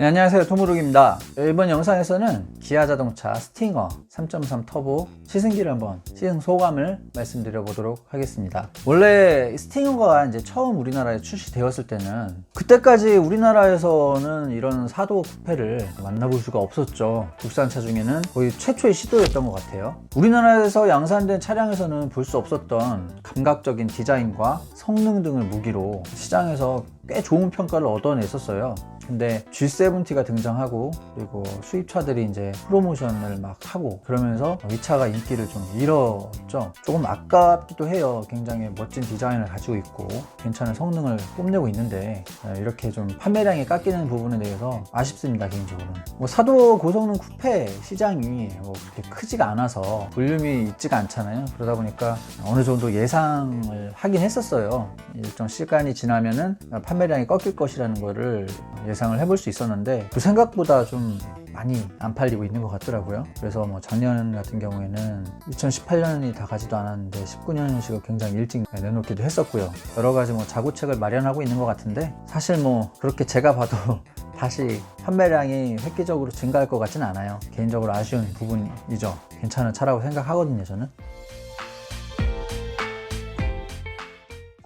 네, 안녕하세요. 토무룩입니다. 이번 영상에서는 기아 자동차 스팅어 3.3 터보 시승기를 한번 시승 소감을 말씀드려 보도록 하겠습니다. 원래 스팅어가 이제 처음 우리나라에 출시되었을 때는 그때까지 우리나라에서는 이런 사도 쿠페를 만나볼 수가 없었죠. 국산차 중에는 거의 최초의 시도였던 것 같아요. 우리나라에서 양산된 차량에서는 볼 수 없었던 감각적인 디자인과 성능 등을 무기로 시장에서 꽤 좋은 평가를 얻어냈었어요 근데 G70가 등장하고 그리고 수입차들이 이제 프로모션을 막 하고 그러면서 이 차가 인기를 좀 잃었죠. 조금 아깝기도 해요. 굉장히 멋진 디자인을 가지고 있고 괜찮은 성능을 뽐내고 있는데 이렇게 좀 판매량이 깎이는 부분에 대해서 아쉽습니다 개인적으로는. 뭐 사도 고성능 쿠페 시장이 뭐 그렇게 크지가 않아서 볼륨이 있지가 않잖아요. 그러다 보니까 어느 정도 예상을 하긴 했었어요. 일정 시간이 지나면은 판매 량이 꺾일 것이라는 거를 예상을 해볼 수 있었는데 그 생각보다 좀 많이 안 팔리고 있는 것 같더라고요. 그래서 뭐 작년 같은 경우에는 2018년이 다 가지도 않았는데 19년식을 굉장히 일찍 내놓기도 했었고요. 여러 가지 뭐 자구책을 마련하고 있는 것 같은데 사실 뭐 그렇게 제가 봐도 다시 판매량이 획기적으로 증가할 것 같지는 않아요. 개인적으로 아쉬운 부분이죠. 괜찮은 차라고 생각하거든요, 저는.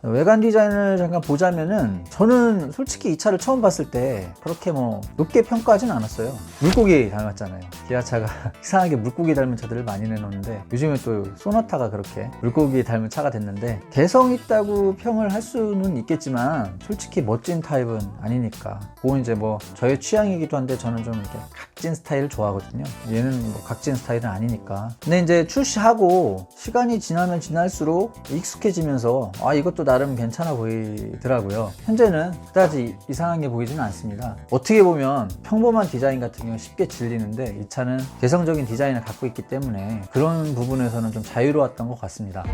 외관 디자인을 잠깐 보자면은 저는 솔직히 이 차를 처음 봤을 때 그렇게 뭐 높게 평가하진 않았어요. 물고기 닮았잖아요. 기아차가 이상하게 물고기 닮은 차들을 많이 내놓는데 요즘에 또 소나타가 그렇게 물고기 닮은 차가 됐는데 개성 있다고 평을 할 수는 있겠지만 솔직히 멋진 타입은 아니니까 그건 이제 뭐 저의 취향이기도 한데 저는 좀 이렇게 각진 스타일을 좋아하거든요. 얘는 뭐 각진 스타일은 아니니까. 근데 이제 출시하고 시간이 지나면 지날수록 익숙해지면서 아 이것도 나름 괜찮아 보이더라고요. 현재는 그다지 이상하게 보이지는 않습니다. 어떻게 보면 평범한 디자인 같은 경우 쉽게 질리는데 이 차는 개성적인 디자인을 갖고 있기 때문에 그런 부분에서는 좀 자유로웠던 것 같습니다.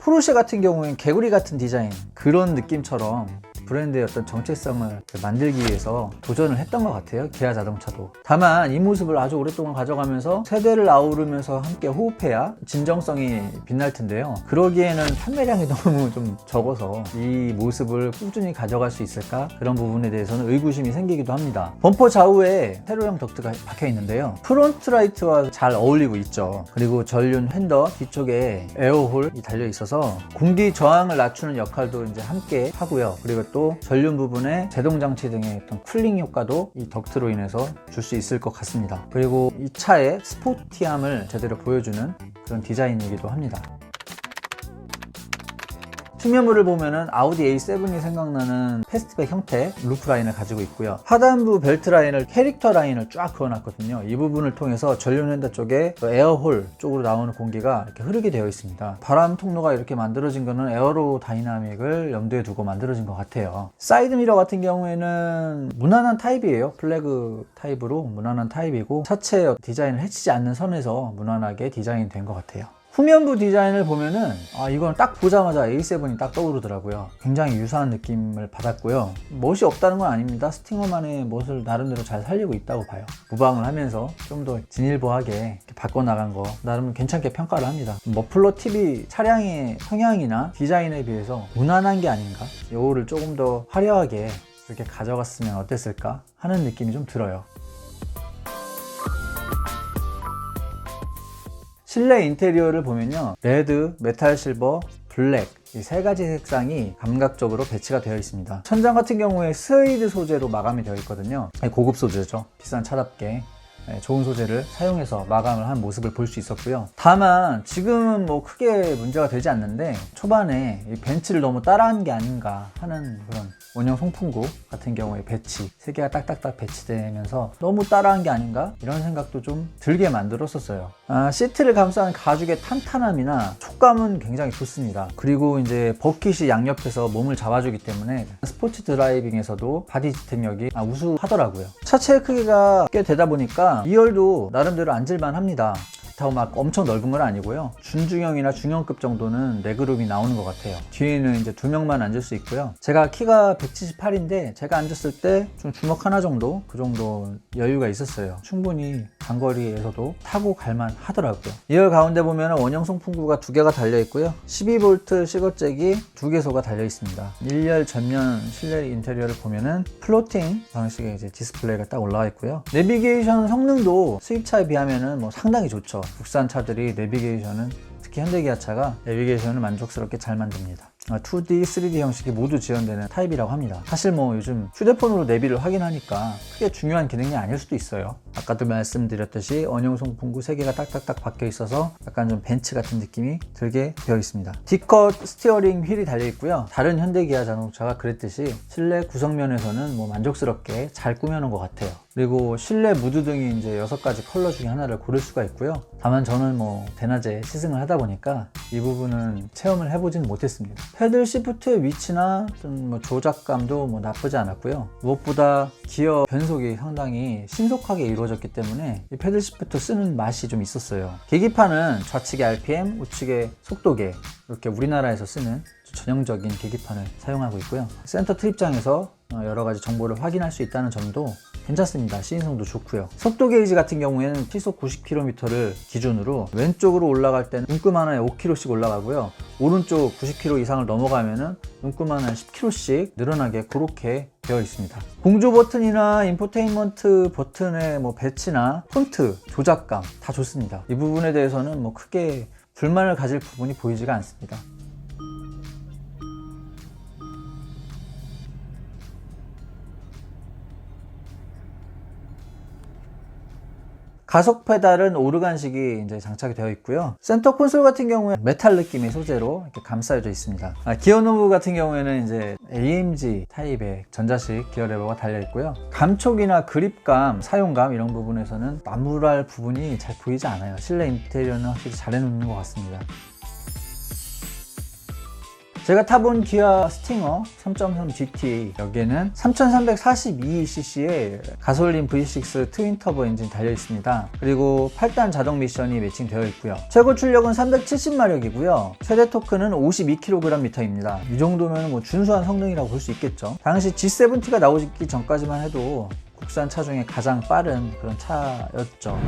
포르쉐 같은 경우엔 개구리 같은 디자인 그런 느낌처럼 브랜드의 어떤 정체성을 만들기 위해서 도전을 했던 것 같아요. 기아 자동차도. 다만 이 모습을 아주 오랫동안 가져가면서 세대를 아우르면서 함께 호흡해야 진정성이 빛날 텐데요. 그러기에는 판매량이 너무 좀 적어서 이 모습을 꾸준히 가져갈 수 있을까? 그런 부분에 대해서는 의구심이 생기기도 합니다. 범퍼 좌우에 세로형 덕트가 박혀 있는데요. 프론트 라이트와 잘 어울리고 있죠. 그리고 전륜 핸더 뒤쪽에 에어홀이 달려 있어서 공기 저항을 낮추는 역할도 이제 함께 하고요. 그리고 또 전륜 부분에 제동 장치 등의 어떤 쿨링 효과도 이 덕트로 인해서 줄 수 있을 것 같습니다. 그리고 이 차의 스포티함을 제대로 보여주는 그런 디자인이기도 합니다. 측면부를 보면은 아우디 A7이 생각나는 패스트백 형태 루프 라인을 가지고 있고요. 하단부 벨트 라인을 캐릭터 라인을 쫙 그어놨거든요. 이 부분을 통해서 전륜 핸더 쪽에 에어홀 쪽으로 나오는 공기가 이렇게 흐르게 되어 있습니다. 바람 통로가 이렇게 만들어진 거는 에어로 다이나믹을 염두에 두고 만들어진 것 같아요. 사이드 미러 같은 경우에는 무난한 타입이에요. 플래그 타입으로 무난한 타입이고 차체 디자인을 해치지 않는 선에서 무난하게 디자인 된 것 같아요. 후면부 디자인을 보면은 아 이건 딱 보자마자 A7이 딱 떠오르더라고요. 굉장히 유사한 느낌을 받았고요. 멋이 없다는 건 아닙니다. 스팅어만의 멋을 나름대로 잘 살리고 있다고 봐요. 무방을 하면서 좀 더 진일보하게 바꿔나간 거 나름 괜찮게 평가를 합니다. 머플러 TV 차량의 성향이나 디자인에 비해서 무난한 게 아닌가? 요거를 조금 더 화려하게 이렇게 가져갔으면 어땠을까 하는 느낌이 좀 들어요 실내 인테리어를 보면요. 레드, 메탈 실버, 블랙 이 세 가지 색상이 감각적으로 배치가 되어 있습니다. 천장 같은 경우에 스웨이드 소재로 마감이 되어 있거든요. 고급 소재죠. 비싼 차답게. 네, 좋은 소재를 사용해서 마감을 한 모습을 볼 수 있었고요. 다만 지금은 뭐 크게 문제가 되지 않는데 초반에 이 벤츠를 너무 따라한 게 아닌가 하는 그런 원형 송풍구 같은 경우에 배치 세 개가 딱딱딱 배치되면서 너무 따라한 게 아닌가 이런 생각도 좀 들게 만들었었어요. 아, 시트를 감싸는 가죽의 탄탄함이나 촉감은 굉장히 좋습니다. 그리고 이제 버킷이 양옆에서 몸을 잡아주기 때문에 스포츠 드라이빙에서도 바디 지탱력이 아, 우수하더라고요. 차체 크기가 꽤 되다 보니까 2열도 나름대로 앉을만 합니다. 그렇다고 막 엄청 넓은 건 아니고요. 준중형이나 중형급 정도는 네 그룹이 나오는 것 같아요. 뒤에는 이제 두 명만 앉을 수 있고요. 제가 키가 178인데 제가 앉았을 때 좀 주먹 하나 정도 그 정도 여유가 있었어요. 충분히 장거리에서도 타고 갈만 하더라고요. 2열 가운데 보면 원형 송풍구가 두 개가 달려 있고요. 12V 시거잭이 두 개소가 달려 있습니다. 1열 전면 실내 인테리어를 보면은 플로팅 방식의 이제 디스플레이가 딱 올라와 있고요. 내비게이션 성능도 수입차에 비하면은 뭐 상당히 좋죠. 국산 차들이 내비게이션은 특히 현대기아차가 내비게이션을 만족스럽게 잘 만듭니다. 아, 2D, 3D 형식이 모두 지원되는 타입이라고 합니다. 사실 뭐 요즘 휴대폰으로 내비를 확인하니까 크게 중요한 기능이 아닐 수도 있어요. 아까도 말씀드렸듯이 원형 송풍구 3개가 딱딱딱 박혀 있어서 약간 좀 벤츠 같은 느낌이 들게 되어 있습니다. D컷 스티어링 휠이 달려 있고요. 다른 현대기아 자동차가 그랬듯이 실내 구성면에서는 뭐 만족스럽게 잘 꾸며놓은 것 같아요. 그리고 실내 무드 등이 이제 여섯 가지 컬러 중에 하나를 고를 수가 있고요. 다만 저는 뭐 대낮에 시승을 하다 보니까 이 부분은 체험을 해보지는 못했습니다. 패들 시프트의 위치나 좀 뭐 조작감도 뭐 나쁘지 않았고요. 무엇보다 기어 변속이 상당히 신속하게 이루어졌 기 때문에 이 패들 시프트 쓰는 맛이 좀 있었어요. 계기판은 좌측에 RPM, 우측에 속도계 이렇게 우리나라에서 쓰는 전형적인 계기판을 사용하고 있고요. 센터 트립장에서 어, 여러 가지 정보를 확인할 수 있다는 점도 괜찮습니다. 시인성도 좋고요. 속도 게이지 같은 경우에는 시속 90km를 기준으로 왼쪽으로 올라갈 때는 눈금 하나에 5km씩 올라가고요. 오른쪽 90km 이상을 넘어가면은 눈금 하나에 10km씩 늘어나게 그렇게 되어 있습니다. 공조 버튼이나 인포테인먼트 버튼의 뭐 배치나 폰트, 조작감 다 좋습니다. 이 부분에 대해서는 뭐 크게 불만을 가질 부분이 보이지가 않습니다. 가속 페달은 오르간식이 이제 장착이 되어 있고요. 센터 콘솔 같은 경우에 메탈 느낌의 소재로 이렇게 감싸여져 있습니다. 아, 기어 노브 같은 경우에는 이제 AMG 타입의 전자식 기어 레버가 달려 있고요. 감촉이나 그립감, 사용감 이런 부분에서는 나무랄 부분이 잘 보이지 않아요. 실내 인테리어는 확실히 잘 해놓는 것 같습니다. 제가 타본 기아 스팅어 3.3 GT 여기에는 3342cc의 가솔린 V6 트윈 터보 엔진 달려 있습니다. 그리고 8단 자동 미션이 매칭되어 있고요. 최고 출력은 370마력이고요. 최대 토크는 52kgm입니다. 이 정도면 뭐 준수한 성능이라고 볼 수 있겠죠. 당시 G70가 나오기 전까지만 해도 국산 차 중에 가장 빠른 그런 차였죠.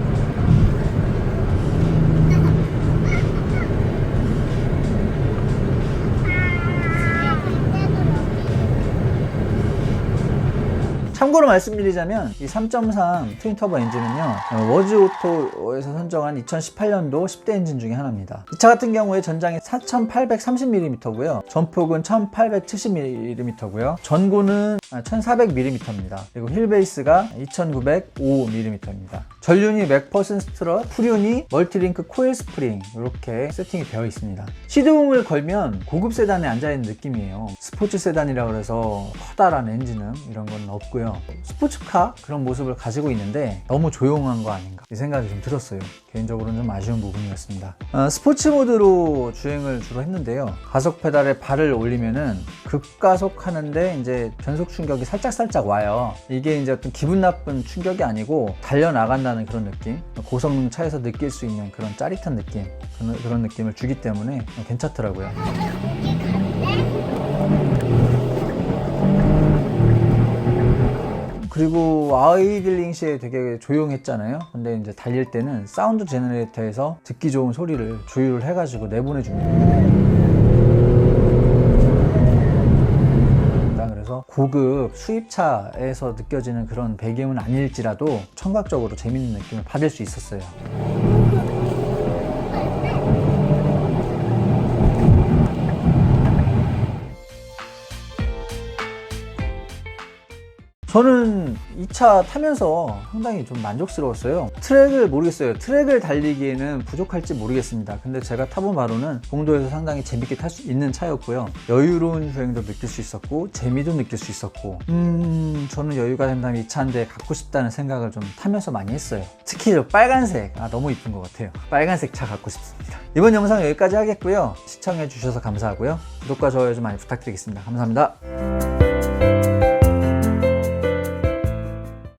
참고로 말씀드리자면 이 3.3 트윈 터보 엔진은요 어, 워즈 오토에서 선정한 2018년도 10대 엔진 중에 하나입니다. 이 차 같은 경우에 전장이 4830mm고요. 전폭은 1870mm고요. 전고는 1400mm입니다. 그리고 휠 베이스가 2905mm입니다. 전륜이 맥퍼슨 스트럿, 후륜이 멀티링크 코일 스프링 이렇게 세팅이 되어 있습니다. 시동을 걸면 고급 세단에 앉아 있는 느낌이에요. 스포츠 세단이라 그래서 커다란 엔진음 이런 건 없고요 스포츠카 그런 모습을 가지고 있는데 너무 조용한 거 아닌가 이 생각이 좀 들었어요. 개인적으로는 좀 아쉬운 부분이었습니다. 어, 스포츠 모드로 주행을 주로 했는데요. 가속 페달에 발을 올리면은 급가속 하는데 이제 변속 충격이 살짝 살짝 와요. 이게 이제 어떤 기분 나쁜 충격이 아니고 달려 나간다는 그런 느낌 고성능 차에서 느낄 수 있는 그런 짜릿한 느낌 그런, 그런 느낌을 주기 때문에 괜찮더라고요 그리고 아이들링 시에 되게 조용했잖아요. 근데 이제 달릴 때는 사운드 제너레이터에서 듣기 좋은 소리를 조율을 해가지고 내보내 줍니다. 그래서 고급 수입차에서 느껴지는 그런 배경은 아닐지라도 청각적으로 재밌는 느낌을 받을 수 있었어요. 저는 이 차 타면서 상당히 좀 만족스러웠어요. 트랙을 모르겠어요. 트랙을 달리기에는 부족할지 모르겠습니다. 근데 제가 타본 바로는 공도에서 상당히 재밌게 탈 수 있는 차였고요. 여유로운 주행도 느낄 수 있었고, 재미도 느낄 수 있었고, 음, 저는 여유가 된다면 이 차인데 갖고 싶다는 생각을 좀 타면서 많이 했어요. 특히 저 빨간색, 아, 너무 이쁜 것 같아요. 빨간색 차 갖고 싶습니다. 이번 영상 여기까지 하겠고요. 시청해 주셔서 감사하고요. 구독과 좋아요 좀 많이 부탁드리겠습니다. 감사합니다.